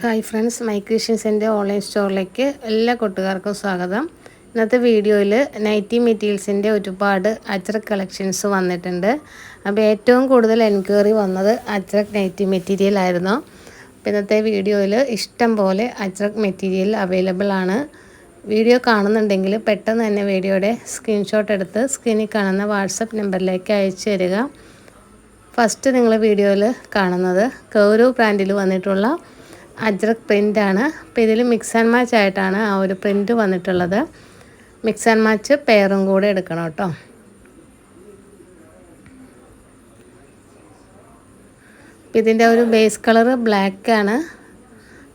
Hi friends my ക്രിഷ്യൻസിന്റെ online സ്റ്റോറിലേക്ക് എല്ലാ കൂട്ടുകാർക്കും സ്വാഗതം. ഇന്നത്തെ വീഡിയോയിൽ നൈറ്റി മെറ്റീരിയൽസിന്റെ ഒരുപാട് അജ്രക് കളക്ഷൻസ് വന്നിട്ടുണ്ട്. അപ്പോൾ ഏറ്റവും കൂടുതൽ എൻക്വയറി വന്നത് അജ്രക് നൈറ്റി മെറ്റീരിയൽ ആയിരുന്നു. അപ്പോൾ ഇന്നത്തെ വീഡിയോയിൽ ഇഷ്ടം പോലെ അജ്രക് മെറ്റീരിയൽ അവൈലബിൾ ആണ്. വീഡിയോ കാണുന്നുണ്ടെങ്കിൽ പെട്ടെന്ന് തന്നെ വീഡിയോയുടെ സ്ക്രീൻഷോട്ട് എടുത്ത് സ്ക്രീനിൽ കാണുന്ന വാട്സപ്പ് നമ്പറിലേക്ക് അയച്ചു തരിക. ഫസ്റ്റ് നിങ്ങൾ വീഡിയോയിൽ കാണുന്നത് കൗരവ് ബ്രാൻഡിൽ വന്നിട്ടുള്ള അജ്രക് പ്രിന്റാണ് അപ്പോൾ ഇതിൽ മിക്സ് ആൻഡ് മാച്ച് ആയിട്ടാണ് ആ ഒരു പ്രിന്റ് വന്നിട്ടുള്ളത്. മിക്സ് ആൻഡ് മാച്ച് പെയറും കൂടെ എടുക്കണം കേട്ടോ. ഇതിന്റെ ഒരു ബേസ് കളറ് ബ്ലാക്കാണ്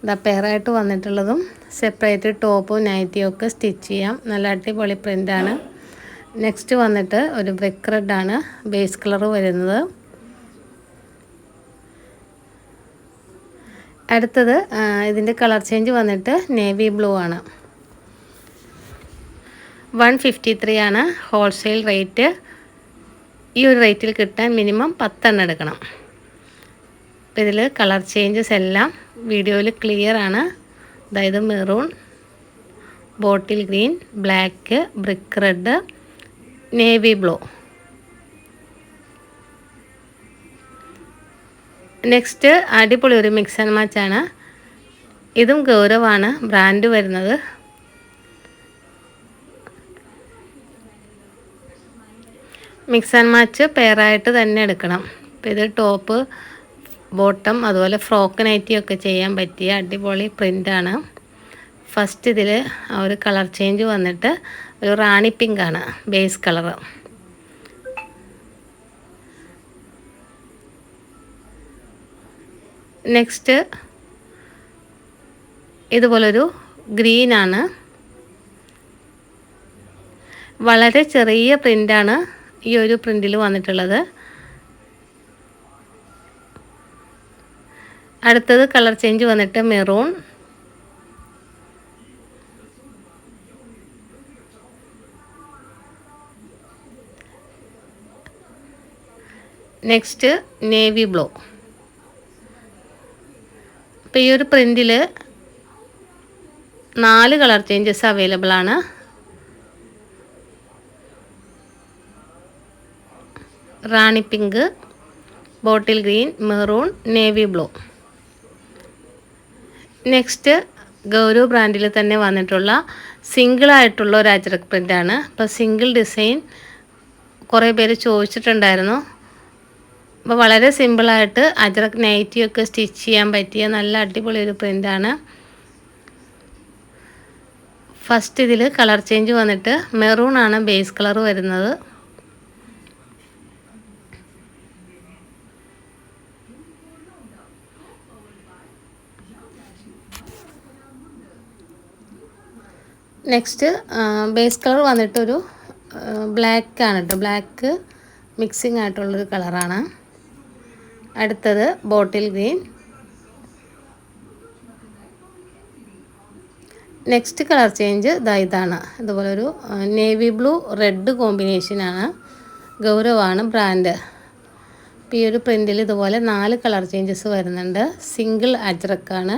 ഇതാ പെയറായിട്ട് വന്നിട്ടുള്ളതും. സെപ്പറേറ്റ് ടോപ്പും നൈറ്റിയും ഒക്കെ സ്റ്റിച്ച് ചെയ്യാം. നല്ല അടിപൊളി പ്രിന്റാണ് നെക്സ്റ്റ് വന്നിട്ട് ഒരു ബ്രിക്ക് റെഡാണ് ബേസ് കളറ് വരുന്നത്. അടുത്തത് ഇതിന്റെ കളർ ചേഞ്ച് വന്നിട്ട് നേവി ബ്ലൂ ആണ്. വൺ ഫിഫ്റ്റി ത്രീ ആണ് ഹോൾസെയിൽ റേറ്റ്. ഈ ഒരു റേറ്റിൽ കിട്ടാൻ മിനിമം പത്തെണ്ണം എടുക്കണം. അപ്പോൾ ഇതിൽ കളർ ചേഞ്ചസ് എല്ലാം വീഡിയോയിൽ ക്ലിയർ ആണ്. അതായത് maroon bottle green black brick red navy blue. Next അടിപൊളി ഒരു മിക്സ് ആൻഡ് മാച്ചാണ് ഇതും ഗൗരവാണ്. ബ്രാൻഡ് വരുന്നത്. മിക്സ് ആൻഡ് മാച്ച് പെയറായിട്ട് തന്നെ എടുക്കണം. അപ്പോൾ ഇത് ടോപ്പ് ബോട്ടം അതുപോലെ ഫ്രോക്ക് നൈറ്റി ഒക്കെ ചെയ്യാൻ പറ്റിയ അടിപൊളി പ്രിന്റാണ് ഫസ്റ്റ് ഇതിൽ ഒരു കളർ ചേഞ്ച് വന്നിട്ട് ഒരു റാണി പിങ്കാണ് ബേസ് കളറ് നെക്സ്റ്റ് ഇതുപോലൊരു ഗ്രീനാണ്. വളരെ ചെറിയ പ്രിന്റാണ് ഈ ഒരു പ്രിന്റിൽ വന്നിട്ടുള്ളത്. അടുത്തത് കളർ ചേഞ്ച് വന്നിട്ട് മെറൂൺ. Next navy blue. അപ്പോൾ ഈ ഒരു പ്രിന്റിൽ നാല് കളർ ചേഞ്ചസ് അവൈലബിൾ ആണ്. Rani pink bottle green maroon navy blue next Gaurav ബ്രാൻഡിൽ തന്നെ വന്നിട്ടുള്ള സിംഗിളായിട്ടുള്ള ഒരു അജ്രക് പ്രിന്റാണ് അപ്പോൾ സിംഗിൾ ഡിസൈൻ കുറേ പേര് ചോദിച്ചിട്ടുണ്ടായിരുന്നു. അപ്പോൾ വളരെ സിമ്പിളായിട്ട് അജറക് നൈറ്റിയൊക്കെ സ്റ്റിച്ച് ചെയ്യാൻ പറ്റിയ നല്ല അടിപൊളി ഒരു പ്രിന്റാണ് ഫസ്റ്റ് ഇതിൽ കളർ ചേഞ്ച് വന്നിട്ട് മെറൂൺ ആണ് ബേസ് കളർ വരുന്നത്. നെക്സ്റ്റ് ബേസ് കളർ വന്നിട്ടൊരു ബ്ലാക്ക് ആണ് കേട്ടോ ബ്ലാക്ക് മിക്സിങ് ആയിട്ടുള്ളൊരു കളറാണ് അടുത്തത് bottle green. Next colour change ഇതാ ഇതാണ്. ഇതുപോലെ ഒരു നേവി ബ്ലൂ റെഡ് കോമ്പിനേഷനാണ് ഗൗരവാണ് ബ്രാൻഡ് അപ്പോൾ ഈ ഒരു പ്രിന്റിൽ ഇതുപോലെ നാല് കളർ ചേഞ്ചസ് വരുന്നുണ്ട്. സിംഗിൾ അജ്രക്കാണ്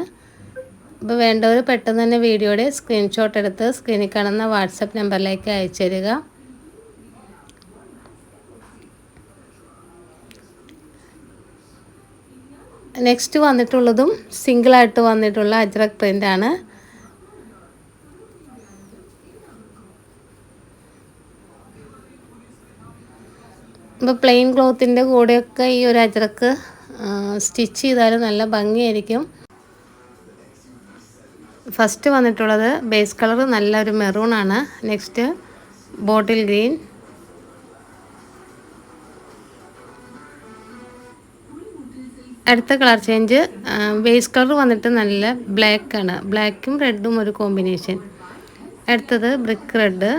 അപ്പോൾ വേണ്ടവർ പെട്ടെന്ന് തന്നെ വീഡിയോയുടെ സ്ക്രീൻഷോട്ട് എടുത്ത് സ്ക്രീനിൽ കാണുന്ന വാട്സപ്പ് നമ്പറിലേക്ക് അയച്ചു തരിക. നെക്സ്റ്റ് വന്നിട്ടുള്ളതും സിംഗിളായിട്ട് വന്നിട്ടുള്ള അജ്രക് പ്രിന്റാണ് ഇപ്പോൾ പ്ലെയിൻ ക്ലോത്തിന്റെ കൂടെയൊക്കെ ഈ ഒരു അജ്രക്ക് സ്റ്റിച്ച് ചെയ്താൽ നല്ല ഭംഗിയായിരിക്കും. ഫസ്റ്റ് വന്നിട്ടുള്ളത് ബേസ് കളർ നല്ലൊരു മെറൂൺ ആണ്. നെക്സ്റ്റ് ബോട്ടിൽ ഗ്രീൻ അടുത്ത കളർ ചേഞ്ച് ബേസ് കളർ വന്നിട്ട് നല്ല ബ്ലാക്ക് ആണ്. ബ്ലാക്കും റെഡും ഒരു കോമ്പിനേഷൻ അടുത്തത് brick red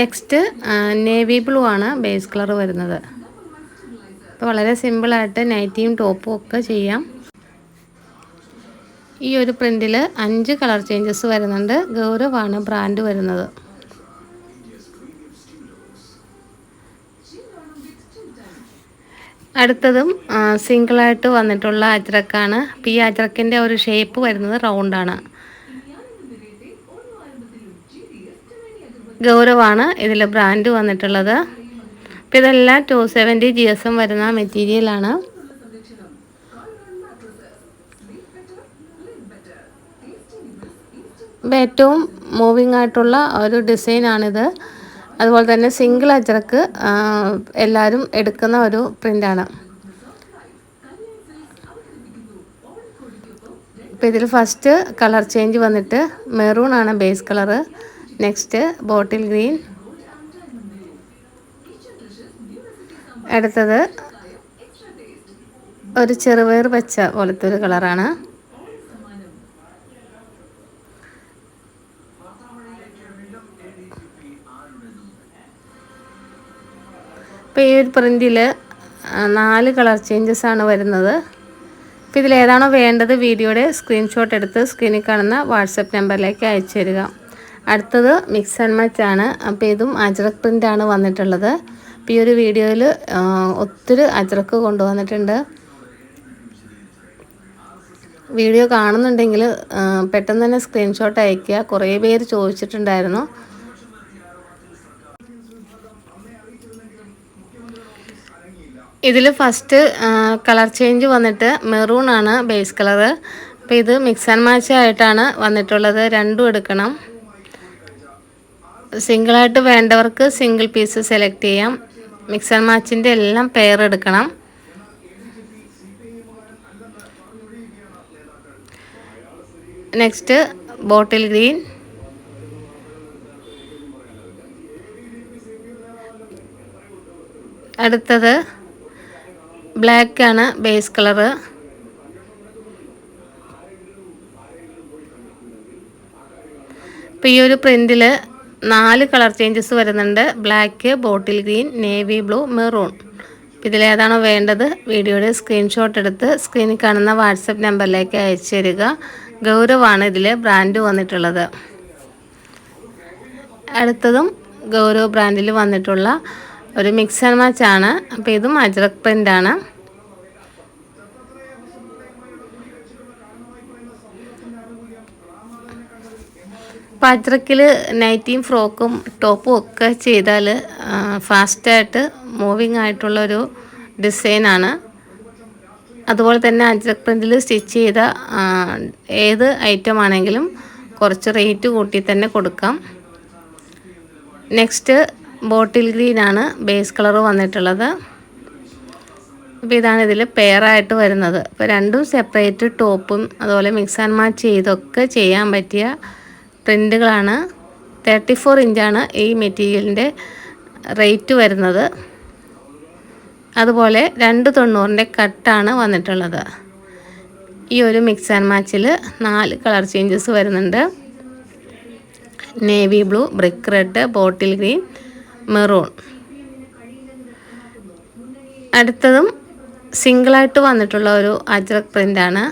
next navy blue ആണ് ബേസ് കളർ വരുന്നത്. അപ്പോൾ വളരെ സിമ്പിളായിട്ട് നൈറ്റിയും ടോപ്പും ഒക്കെ ചെയ്യാം. ഈ ഒരു പ്രിന്റിൽ അഞ്ച് കളർ ചേഞ്ചസ് വരുന്നുണ്ട്. ഗൗരവാണ് ബ്രാൻഡ് വരുന്നത്. അടുത്തതും സിംഗിളായിട്ട് വന്നിട്ടുള്ള അജ്രക്കാണ്. അപ്പോൾ ഈ അജ്രക്കിന്റെ ഒരു ഷേപ്പ് വരുന്നത് റൗണ്ടാണ് ഗൗരവാണ് ഇതിൽ ബ്രാൻഡ് വന്നിട്ടുള്ളത്. അപ്പം ഇതെല്ലാം two seventy G S M വരുന്ന മെറ്റീരിയലാണ് ഏറ്റവും മൂവിങ് ആയിട്ടുള്ള ഒരു ഡിസൈനാണിത്. അതുപോലെ തന്നെ സിംഗിൾ അജറക്ക് എല്ലാവരും എടുക്കുന്ന ഒരു പ്രിന്റാണ് അപ്പോൾ ഇതിൽ ഫസ്റ്റ് കളർ ചേഞ്ച് വന്നിട്ട് മെറൂൺ ആണ് base colour next bottle green അടുത്തത് ഒരു ചെറുപയർ പച്ച പോലത്തെ ഒരു കളറാണ് ഇപ്പോൾ ഈ ഒരു പ്രിന്റിൽ നാല് കളർ ചേഞ്ചസ് ആണ് വരുന്നത്. അപ്പോൾ ഇതിലേതാണോ വേണ്ടത് വീഡിയോയുടെ സ്ക്രീൻഷോട്ട് എടുത്ത് സ്ക്രീനിൽ കാണുന്ന വാട്സപ്പ് നമ്പറിലേക്ക് അയച്ചു തരിക. അടുത്തത് മിക്സ് ആൻഡ് മാച്ച് ആണ്. അപ്പോൾ ഇതും അജ്രക് പ്രിന്റാണ് വന്നിട്ടുള്ളത്. അപ്പോൾ ഈ ഒരു വീഡിയോയിൽ ഒത്തിരി അജ്രക്ക് കൊണ്ടുവന്നിട്ടുണ്ട്. വീഡിയോ കാണുന്നുണ്ടെങ്കിൽ പെട്ടെന്ന് തന്നെ സ്ക്രീൻഷോട്ട് അയയ്ക്കുക. കുറേ പേര് ചോദിച്ചിട്ടുണ്ടായിരുന്നു. ഇതിൽ ഫസ്റ്റ് കളർ ചേഞ്ച് വന്നിട്ട് മെറൂൺ ആണ് ബേസ് കളർ അപ്പോൾ ഇത് മിക്സ് ആൻഡ് മാച്ച് ആയിട്ടാണ് വന്നിട്ടുള്ളത്. രണ്ടും എടുക്കണം. സിംഗിളായിട്ട് വേണ്ടവർക്ക് സിംഗിൾ പീസ് സെലക്ട് ചെയ്യാം. മിക്സ് ആൻഡ് മാച്ചിന്റെ എല്ലാം പെയർ എടുക്കണം. നെക്സ്റ്റ് ബോട്ടിൽ ഗ്രീൻ അടുത്തത് ബ്ലാക്ക് ആണ് ബേസ് കളറ്. അപ്പോൾ ഈ ഒരു പ്രിന്റിൽ നാല് കളർ ചേഞ്ചസ് വരുന്നുണ്ട്. Black bottle green navy blue maroon. ഇതിലേതാണോ വേണ്ടത് വീഡിയോയുടെ സ്ക്രീൻഷോട്ട് എടുത്ത് സ്ക്രീനിൽ കാണുന്ന വാട്സപ്പ് നമ്പറിലേക്ക് അയച്ചു തരിക. ഗൗരവാണ് ഇതിൽ ബ്രാൻഡ് വന്നിട്ടുള്ളത്. അടുത്തതും ഗൗരവ് ബ്രാൻഡിൽ വന്നിട്ടുള്ള ഒരു മിക്സ് ആൻഡ് മാച്ച് ആണ്. അപ്പോൾ ഇതും അജ്രക് പ്രിന്റാണ് അജ്രക്കിൽ നൈറ്റിയും ഫ്രോക്കും ടോപ്പും ഒക്കെ ചെയ്താൽ ഫാസ്റ്റായിട്ട് മൂവിങ് ആയിട്ടുള്ളൊരു ഡിസൈനാണ്. അതുപോലെ തന്നെ അജ്രക് പ്രിന്റിൽ സ്റ്റിച്ച് ചെയ്ത ഏത് ഐറ്റം ആണെങ്കിലും കുറച്ച് റേറ്റ് കൂട്ടി തന്നെ കൊടുക്കാം. നെക്സ്റ്റ് ബോട്ടിൽ ഗ്രീനാണ് ബേസ് കളർ വന്നിട്ടുള്ളത്. അപ്പോൾ ഇതാണ് ഇതിൽ പെയറായിട്ട് വരുന്നത്. അപ്പോൾ രണ്ടും സെപ്പറേറ്റ് ടോപ്പും അതുപോലെ മിക്സ് ആൻഡ് മാച്ച് ചെയ്തൊക്കെ ചെയ്യാൻ പറ്റിയ പ്രിന്റുകളാണ് തേർട്ടി ഫോർ ഇഞ്ചാണ് ഈ മെറ്റീരിയലിന്റെ റേറ്റ് വരുന്നത്. അതുപോലെ രണ്ട് തൊണ്ണൂറിന്റെ കട്ടാണ് വന്നിട്ടുള്ളത്. ഈ ഒരു മിക്സ് ആൻഡ് മാച്ചിൽ നാല് കളർ ചേഞ്ചസ് വരുന്നുണ്ട്. Navy blue brick red bottle green maroon. അടുത്തതും സിംഗിളായിട്ട് വന്നിട്ടുള്ള ഒരു അജ്രക് പ്രിന്റാണ്.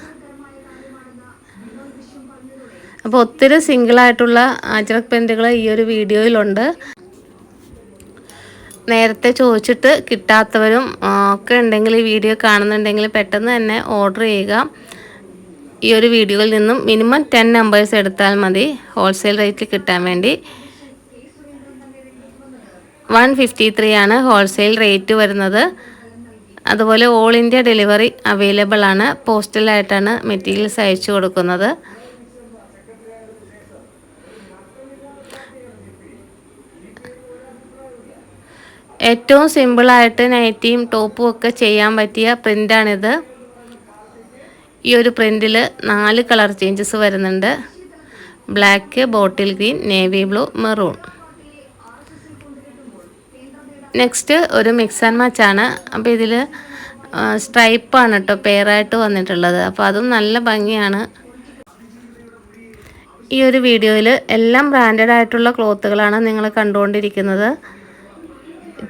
അപ്പോൾ ഒത്തിരി സിംഗിളായിട്ടുള്ള അജ്രക് പെന്റുകൾ ഈ ഒരു വീഡിയോയിലുണ്ട്. നേരത്തെ ചോദിച്ചിട്ട് കിട്ടാത്തവരും ഒക്കെ ഉണ്ടെങ്കിൽ ഈ വീഡിയോ കാണുന്നുണ്ടെങ്കിൽ പെട്ടെന്ന് തന്നെ ഓർഡർ ചെയ്യുക. ഈ ഒരു വീഡിയോയിൽ നിന്നും മിനിമം ടെൻ നമ്പേഴ്സ് എടുത്താൽ മതി ഹോൾസെയിൽ റേറ്റിൽ കിട്ടാൻ വേണ്ടി. വൺ ഫിഫ്റ്റി ത്രീ ആണ് ഹോൾസെയിൽ റേറ്റ് വരുന്നത്. അതുപോലെ ഓൾ ഇന്ത്യ ഡെലിവറി അവൈലബിൾ ആണ്. പോസ്റ്റലായിട്ടാണ് മെറ്റീരിയൽസ് അയച്ചു കൊടുക്കുന്നത്. ഏറ്റവും സിമ്പിളായിട്ട് നൈറ്റിയും ടോപ്പും ഒക്കെ ചെയ്യാൻ പറ്റിയ പ്രിന്റാണിത് ഈ ഒരു പ്രിന്റിൽ നാല് കളർ ചേഞ്ചസ് വരുന്നുണ്ട്. Black bottle green navy blue maroon. Next ഒരു മിക്സ് ആൻഡ് മാച്ച് ആണ്. അപ്പോൾ ഇതിൽ സ്ട്രൈപ്പാണ് കേട്ടോ പെയറായിട്ട് വന്നിട്ടുള്ളത്. അപ്പോൾ അതും നല്ല ഭംഗിയാണ്. ഈ ഒരു വീഡിയോയിൽ എല്ലാം ബ്രാൻഡഡ് ആയിട്ടുള്ള ക്ലോത്തുകളാണ് നിങ്ങൾ കണ്ടുകൊണ്ടിരിക്കുന്നത്.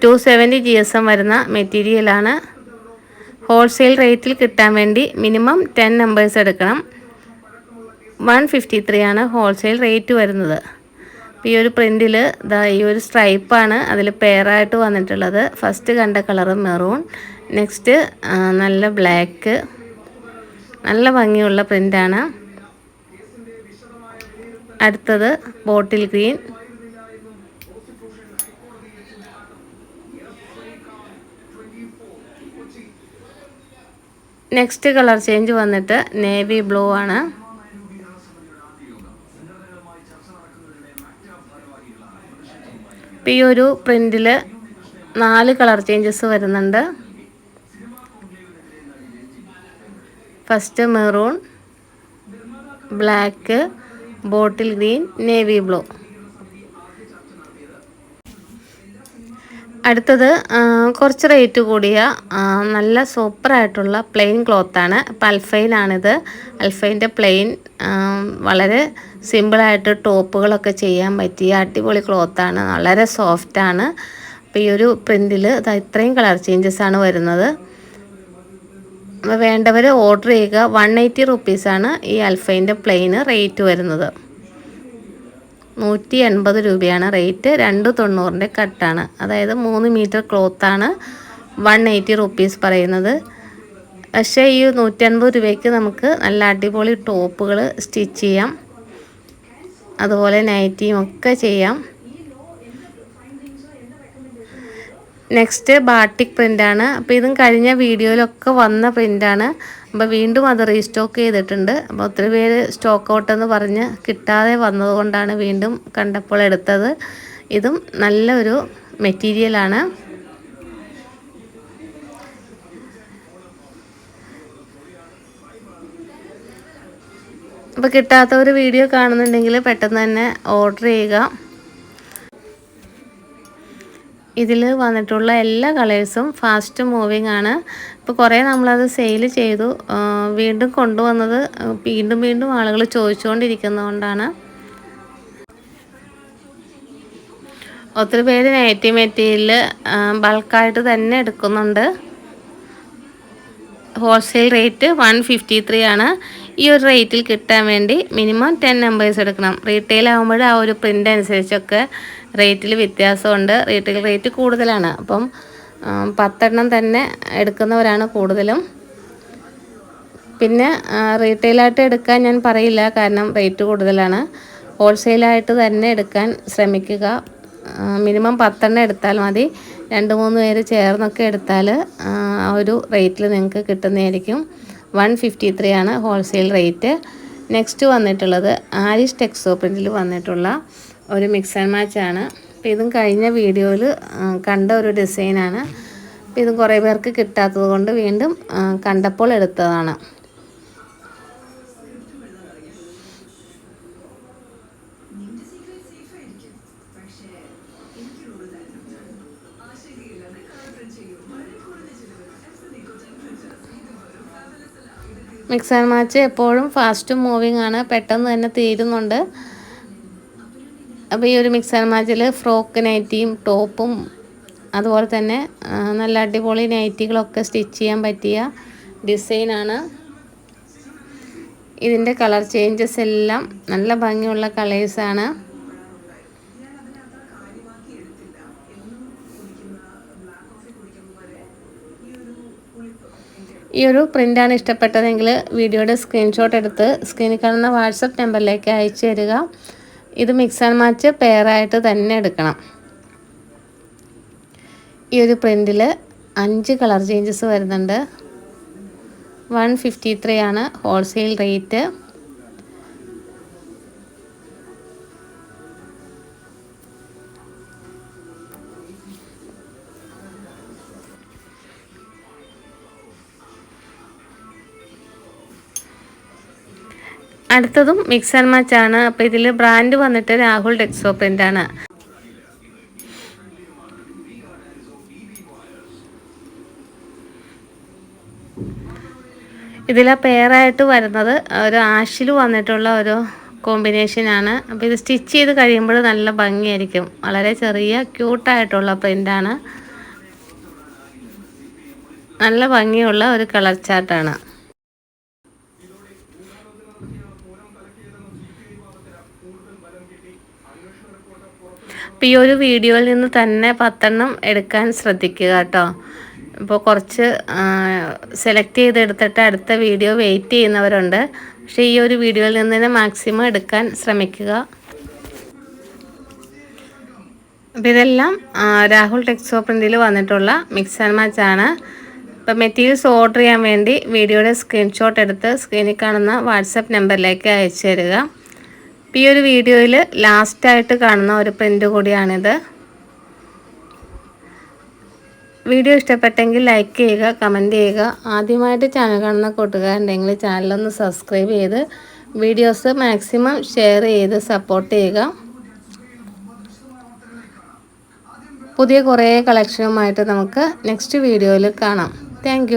Two seventy G S M വരുന്ന മെറ്റീരിയലാണ് ഹോൾസെയിൽ റേറ്റിൽ കിട്ടാൻ വേണ്ടി മിനിമം ടെൻ നമ്പേഴ്സ് എടുക്കണം. വൺ ഫിഫ്റ്റി ത്രീ ആണ് ഹോൾസെയിൽ റേറ്റ് വരുന്നത്. ഈ ഒരു പ്രിന്റിൽ ഇതാ ഈ ഒരു സ്ട്രൈപ്പാണ് അതിൽ പെയറായിട്ട് വന്നിട്ടുള്ളത്. ഫസ്റ്റ് കണ്ട കളർ മെറൂൺ നെക്സ്റ്റ് നല്ല ബ്ലാക്ക് നല്ല ഭംഗിയുള്ള പ്രിന്റാണ് അടുത്തത് bottle green next colour change വന്നിട്ട് നേവി ബ്ലൂ ആണ്. ഇപ്പം ഈ ഒരു പ്രിന്റിൽ നാല് കളർ ചേഞ്ചസ് വരുന്നുണ്ട്. First maroon black bottle green navy blue. അടുത്തത് കുറച്ച് റേറ്റ് കൂടിയ നല്ല സൂപ്പറായിട്ടുള്ള പ്ലെയിൻ ക്ലോത്താണ്. അപ്പം അൽഫൈനാണിത് അൽഫൈന്റെ പ്ലെയിൻ വളരെ സിമ്പിളായിട്ട് ടോപ്പുകളൊക്കെ ചെയ്യാൻ പറ്റിയ അടിപൊളി ക്ലോത്താണ്. വളരെ സോഫ്റ്റാണ്. അപ്പോൾ ഈ ഒരു പ്രിന്റിൽ ഇത്രയും കളർ ചേഞ്ചസ് ആണ് വരുന്നത് വേണ്ടവർ ഓർഡർ ചെയ്യുക. വൺ എയ്റ്റി റുപ്പീസാണ് ഈ അൽഫൈന്റെ പ്ലെയിന് റേറ്റ് വരുന്നത്. നൂറ്റി എൺപത് രൂപയാണ് റേറ്റ്. രണ്ട് തൊണ്ണൂറിന്റെ കട്ടാണ്. അതായത് മൂന്ന് മീറ്റർ ക്ലോത്താണ് വൺ എയ്റ്റി റുപ്പീസ് പറയുന്നത്. പക്ഷേ ഈ നൂറ്റി അൻപത് രൂപയ്ക്ക് നമുക്ക് നല്ല അടിപൊളി ടോപ്പുകൾ സ്റ്റിച്ച് ചെയ്യാം. അതുപോലെ നൈറ്റിയും ഒക്കെ ചെയ്യാം. നെക്സ്റ്റ് ബാട്ടിക് പ്രിന്റാണ്. അപ്പോൾ ഇതും കഴിഞ്ഞ വീഡിയോയിലൊക്കെ വന്ന പ്രിന്റാണ്. അപ്പോൾ വീണ്ടും അത് റീസ്റ്റോക്ക് ചെയ്തിട്ടുണ്ട്. അപ്പോൾ ഒത്തിരി പേര് സ്റ്റോക്ക് ഔട്ടെന്ന് പറഞ്ഞ് കിട്ടാതെ വന്നതുകൊണ്ടാണ് വീണ്ടും കണ്ടപ്പോൾ എടുത്തത്. ഇതും നല്ലൊരു മെറ്റീരിയലാണ് അപ്പോൾ കിട്ടാത്ത ഒരു വീഡിയോ കാണുന്നുണ്ടെങ്കിൽ പെട്ടെന്ന് തന്നെ ഓർഡർ ചെയ്യുക. ഇതിൽ വന്നിട്ടുള്ള എല്ലാ കളേഴ്സും ഫാസ്റ്റ് മൂവിങ് ആണ്. ഇപ്പോൾ കുറേ നമ്മളത് സെയിൽ ചെയ്തു. വീണ്ടും കൊണ്ടുവന്നത് വീണ്ടും വീണ്ടും ആളുകൾ ചോദിച്ചുകൊണ്ടിരിക്കുന്നതുകൊണ്ടാണ് ഒത്തിരി പേര് നൈറ്റി മെറ്റീരിയൽ ബൾക്കായിട്ട് തന്നെ എടുക്കുന്നുണ്ട്. Wholesale rate one fifty three ആണ്. ഈ ഒരു റേറ്റിൽ കിട്ടാൻ വേണ്ടി മിനിമം ടെൻ നമ്പേഴ്സ് എടുക്കണം. റീറ്റെയിൽ ആകുമ്പോൾ ആ ഒരു പ്രിന്റ് അനുസരിച്ചൊക്കെ റേറ്റിൽ വ്യത്യാസമുണ്ട്. റീറ്റെയിൽ റേറ്റ് കൂടുതലാണ്. അപ്പം പത്തെണ്ണം തന്നെ എടുക്കുന്നവരാണ് കൂടുതലും. പിന്നെ റീറ്റെയിലായിട്ട് എടുക്കാൻ ഞാൻ പറയില്ല. കാരണം റേറ്റ് കൂടുതലാണ്. ഹോൾസെയിലായിട്ട് തന്നെ എടുക്കാൻ ശ്രമിക്കുക. മിനിമം പത്തെണ്ണം എടുത്താൽ മതി. രണ്ട് മൂന്ന് പേര് ചേർന്നൊക്കെ എടുത്താൽ ആ ഒരു റേറ്റിൽ നിങ്ങൾക്ക് കിട്ടുന്നതായിരിക്കും. വൺ ഫിഫ്റ്റി ത്രീ ആണ് ഹോൾസെയിൽ റേറ്റ്. നെക്സ്റ്റ് വന്നിട്ടുള്ളത് ആരിഷ് ടെക്സോ പ്രിന്റിൽ വന്നിട്ടുള്ള ഒരു മിക്സ് ആൻഡ് മാച്ച് ആണ്. അപ്പോൾ ഇതും കഴിഞ്ഞ വീഡിയോയിൽ കണ്ട ഒരു ഡിസൈനാണ് അപ്പോൾ ഇതും കുറേ പേർക്ക് കിട്ടാത്തത് കൊണ്ട് വീണ്ടും കണ്ടപ്പോൾ എടുത്തതാണ്. മിക്സ് ആൻഡ് മാച്ച് എപ്പോഴും ഫാസ്റ്റ് മൂവിങ് ആണ്. പെട്ടെന്ന് തന്നെ തീരുന്നുണ്ട്. അപ്പോൾ ഈ ഒരു മിക്സ് ആൻഡ് മാച്ചിൽ ഫ്രോക്ക് നൈറ്റിയും ടോപ്പും അതുപോലെ തന്നെ നല്ല അടിപൊളി നൈറ്റികളൊക്കെ സ്റ്റിച്ച് ചെയ്യാൻ പറ്റിയ ഡിസൈനാണ് ഇതിന്റെ കളർ ചേഞ്ചസ് എല്ലാം നല്ല ഭംഗിയുള്ള കളേഴ്സാണ് ഈ ഒരു പ്രിന്റാണ് ഇഷ്ടപ്പെട്ടതെങ്കിൽ വീഡിയോയുടെ സ്ക്രീൻഷോട്ട് എടുത്ത് സ്ക്രീനിൽ കാണുന്ന വാട്സപ്പ് നമ്പറിലേക്ക് അയച്ചു തരിക. ഇത് മിക്സ് ആൻഡ് മാച്ച് പെയറായിട്ട് തന്നെ എടുക്കണം. ഈ ഒരു പ്രിന്റിൽ അഞ്ച് കളർ ചേഞ്ചസ് വരുന്നുണ്ട്. വൺ ഫിഫ്റ്റി ത്രീ ആണ് ഹോൾസെയിൽ റേറ്റ് അടുത്തതും മിക്സ് ആൻഡ് മാച്ച് ആണ്. അപ്പോൾ ഇതിൽ ബ്രാൻഡ് വന്നിട്ട് രാഹുൽ ഡെക്സോ പ്രിന്റ് ആണ്. ഇതിൽ പെയറായിട്ട് വരുന്നത്. ഒരു ആഷിൽ വന്നിട്ടുള്ള ഒരു കോമ്പിനേഷനാണ് അപ്പോൾ ഇത് സ്റ്റിച്ച് ചെയ്ത് കഴിയുമ്പോൾ നല്ല ഭംഗിയായിരിക്കും. വളരെ ചെറിയ ക്യൂട്ടായിട്ടുള്ള പ്രിന്റാണ് നല്ല ഭംഗിയുള്ള ഒരു കളർ ചാർട്ടാണ് അപ്പോൾ ഈ ഒരു വീഡിയോയിൽ നിന്ന് തന്നെ പത്തെണ്ണം എടുക്കാൻ ശ്രദ്ധിക്കുക കേട്ടോ. ഇപ്പോൾ കുറച്ച് സെലക്ട് ചെയ്തെടുത്തിട്ട് അടുത്ത വീഡിയോ വെയിറ്റ് ചെയ്യുന്നവരുണ്ട്. പക്ഷേ ഈ ഒരു വീഡിയോയിൽ നിന്ന് തന്നെ മാക്സിമം എടുക്കാൻ ശ്രമിക്കുക. അപ്പോൾ ഇതെല്ലാം രാഹുൽ ടെക്സോ പ്രിന്റിൽ വന്നിട്ടുള്ള മിക്സ് ആൻഡ് മാച്ച് ആണ്. ഇപ്പം മെറ്റീരിയൽസ് ഓർഡർ ചെയ്യാൻ വേണ്ടി വീഡിയോയുടെ സ്ക്രീൻഷോട്ട് എടുത്ത് സ്ക്രീനിൽ കാണുന്ന വാട്സപ്പ് നമ്പറിലേക്ക് അയച്ചു തരിക. ഈ ഒരു വീഡിയോയിൽ ലാസ്റ്റായിട്ട് കാണുന്ന ഒരു പ്രിന്റ് കൂടിയാണിത്. വീഡിയോ ഇഷ്ടപ്പെട്ടെങ്കിൽ ലൈക്ക് ചെയ്യുക കമന്റ് ചെയ്യുക. ആദ്യമായിട്ട് ചാനൽ കാണുന്ന കൂട്ടുകാരുണ്ടെങ്കിൽ ചാനലൊന്ന് സബ്സ്ക്രൈബ് ചെയ്ത് വീഡിയോസ് മാക്സിമം ഷെയർ ചെയ്ത് സപ്പോർട്ട് ചെയ്യുക. പുതിയ കുറേ കളക്ഷനുമായിട്ട് നമുക്ക് നെക്സ്റ്റ് വീഡിയോയിൽ കാണാം. താങ്ക്